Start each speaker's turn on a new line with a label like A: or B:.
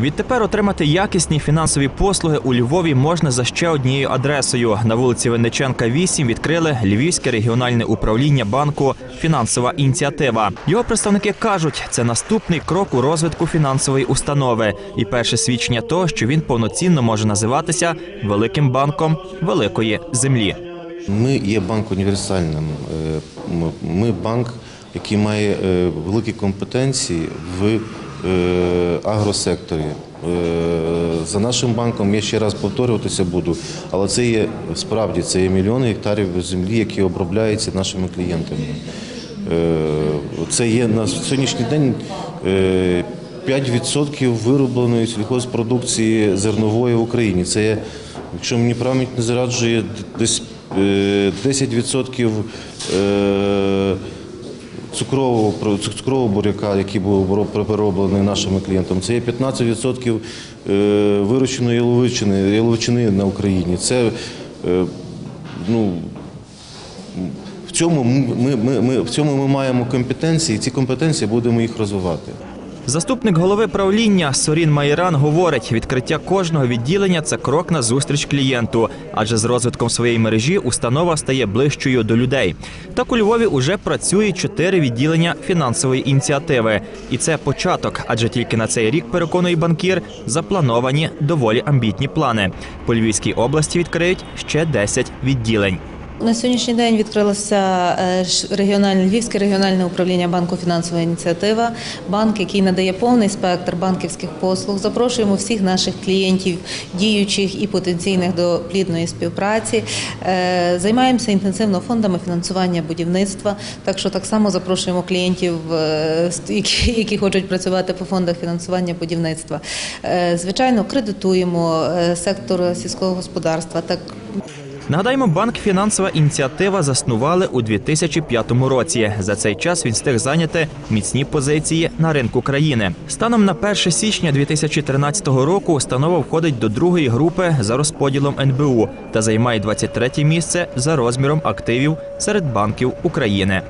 A: Відтепер отримати якісні фінансові послуги у Львові можна за ще однією адресою. На вулиці Винниченка, 8 відкрили Львівське регіональне управління банку Фінансова ініціатива. Його представники кажуть, це наступний крок у розвитку фінансової установи і перше свідчення того, що він повноцінно може називатися великим банком великої землі.
B: Ми є банк універсальним. Е, Ми банк, який має е, великі компетенції в агросекторі. Е, За нашим банком я ще раз повторюватися буду, але це є справді це є мільйони гектарів землі, які обробляються нашими клієнтами. Е, Це є на сьогоднішній день е, 5% виробленої сільхозпродукції зернової в Україні. Це є, якщо мені пам'ять не зраджує, десь е, 10% е, цукрового цукрового буряка, який був перероблений нашими клієнтами. Це є 15% е, вирощеної яловичини, яловичини на Україні. Це е, ну, в цьому ми, ми, ми, в цьому ми маємо компетенції, і ці компетенції будемо їх розвивати.
A: Заступник голови правління Сорін Майран говорить, відкриття кожного відділення це крок на зустріч клієнту, адже з розвитком своєї мережі установа стає ближчою до людей. Так у Львові уже працює чотири відділення фінансової ініціативи, і це початок, адже тільки на цей рік переконує банкір, заплановані доволі амбітні плани. По Львівській області відкриють ще 10 відділень.
C: На сьогоднішній день відкрилося е, регіональне Львівське регіональне управління банку фінансова ініціатива, банк, який надає повний спектр банківських послуг. Запрошуємо всіх наших клієнтів, діючих і потенційних до плідної співпраці. Е, Займаємося інтенсивно фондами фінансування будівництва. Так що так само запрошуємо клієнтів, е, які, хочуть працювати по фондах фінансування будівництва. Звичайно, кредитуємо сектор сільського господарства. Так
A: Нагадаємо, банк фінансова ініціатива заснували у 2005 році. За цей час він встиг зайняти міцні позиції на ринку країни. Станом на 1 січня 2013 року установа входить до другої групи за розподілом НБУ та займає 23 місце за розміром активів серед банків України.